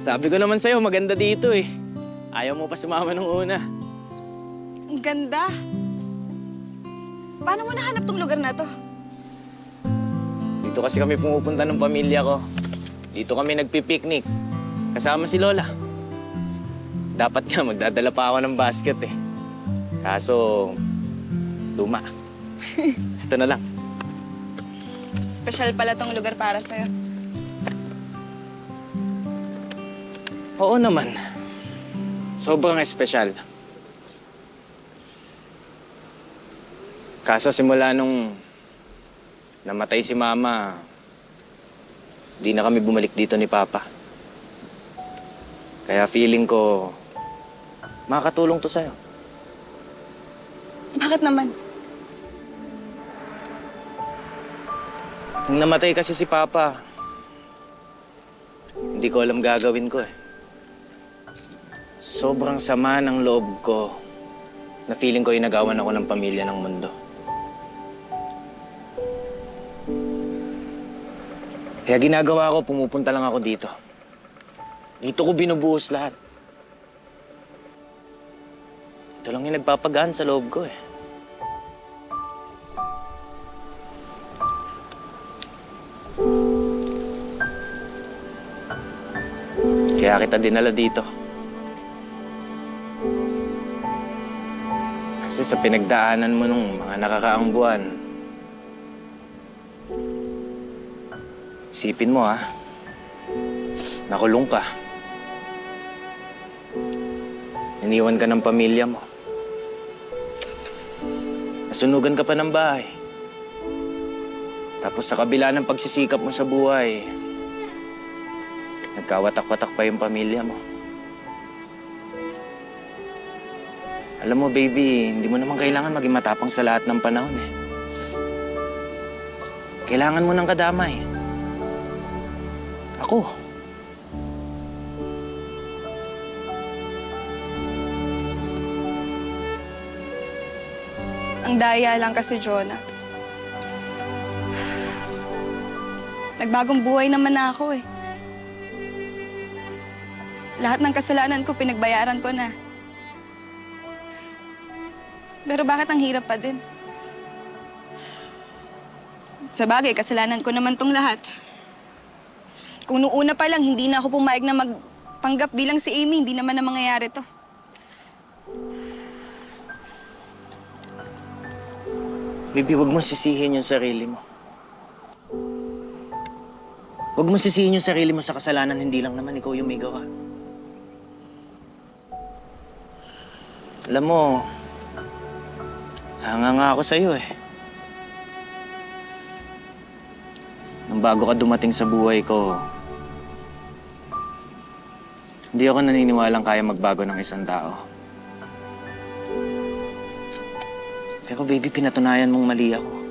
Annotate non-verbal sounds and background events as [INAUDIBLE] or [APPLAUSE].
Sabi ko naman sa'yo, maganda dito eh. Ayaw mo pa sumama nung una. Ang ganda. Paano mo nahanap tong lugar na to? Dito kasi kami pumupunta ng pamilya ko. Dito kami nagpipiknik. Kasama si Lola. Dapat nga magdadala pa ako ng basket eh. Kaso, luma. [LAUGHS] Ito na lang. Special pala tong lugar para sa'yo. Oo naman. Sobrang espesyal. Kaso simula nung namatay si Mama, di na kami bumalik dito ni Papa. Kaya feeling ko, makakatulong to sa'yo. Bakit naman? Nung namatay kasi si Papa, hindi ko alam gagawin ko eh. Sobrang sama ng loob ko na feeling ko inagawan ako ng pamilya ng mundo. Kaya ginagawa ko, pumupunta lang ako dito. Dito ko binubuhos lahat. Ito lang yung nagpapagaan sa loob ko eh. Kaya kita dinala dito. Kasi sa pinagdaanan mo nung mga nakakaang buwan, isipin mo ha, nakulong ka. Iniwan ka ng pamilya mo. Nasunugan ka pa ng bahay. Tapos sa kabila ng pagsisikap mo sa buhay, Nagkawatak-watak pa yung pamilya mo. Alam mo, baby, hindi mo naman kailangan maging matapang sa lahat ng panahon eh. Kailangan mo ng kadamay. Ako. Ang daya lang kasi, Jonah. Nagbagong buhay naman na ako eh. Lahat ng kasalanan ko, pinagbayaran ko na. Pero bakit ang hirap pa din? Sa bagay, kasalanan ko naman tong lahat. Kung noong pa lang, hindi na ako pumayag na magpanggap bilang si Amy, hindi naman na mangyayari to. Baby, huwag mo sisihin yung sarili mo. Huwag mo sisihin yung sarili mo sa kasalanan, hindi lang naman ikaw yung may gawa. Alam mo, hanga nga ako sa'yo eh. Nung bago ka dumating sa buhay ko, hindi ako naniniwalang kaya magbago ng isang tao. Pero baby, pinatunayan mong mali ako.